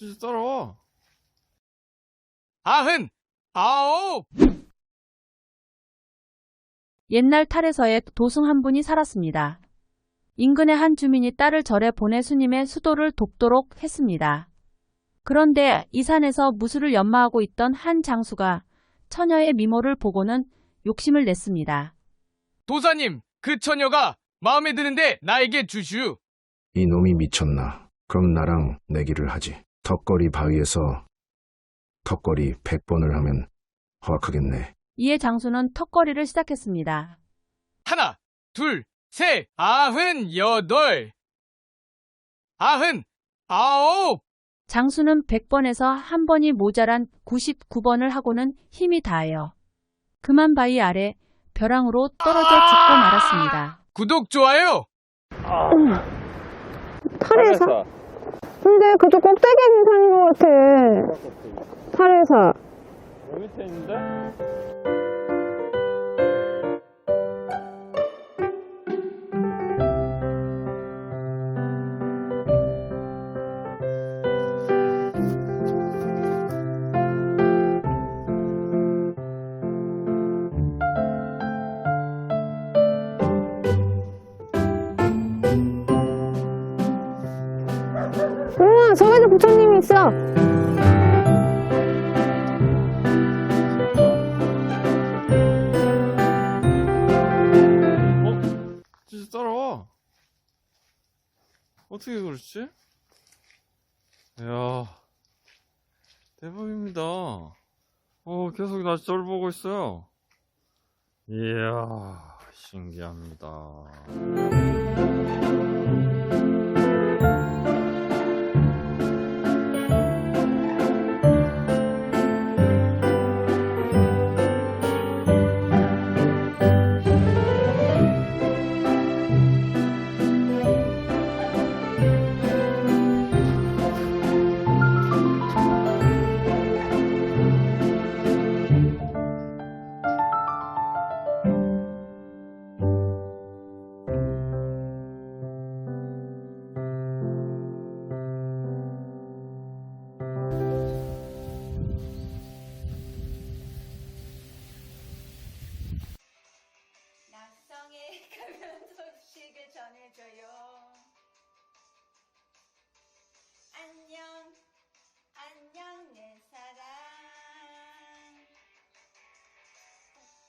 진짜 따라와. 아흔, 아홉, 옛날 탈에서에 도승 한 분이 살았습니다. 인근의 한 주민이 딸을 절에 보내 수님의 수도를 돕도록 했습니다. 그런데 이 산에서 무술을 연마하고 있던 한 장수가 처녀의 미모를 보고는 욕심을 냈습니다. 도사님, 그 처녀가 마음에 드는데 나에게 주슈. 이 놈이 미쳤나. 그럼 나랑 내기를 하지. 턱걸이 바위에서 턱걸이 100번을 하면 허락하겠네. 이에 장수는 턱걸이를 시작했습니다. 하나, 둘, 셋, 아흔, 여덟, 아흔, 아홉, 장수는 100번에서 한 번이 모자란 99번을 하고는 힘이 다하여 그만 바위 아래 벼랑으로 떨어져 죽고 말았습니다. 구독, 좋아요. 탈의사? 근데 그쪽 꼭대기 있는 산인 것 같아. 탈의사. 여기 밑에 있는데? 우와, 저기도 부처님이 있어. 진짜 따라와. 어떻게 그렇지? 이야, 대박입니다. 어, 계속 나 저를 보고 있어요. 이야, 신기합니다. Jaya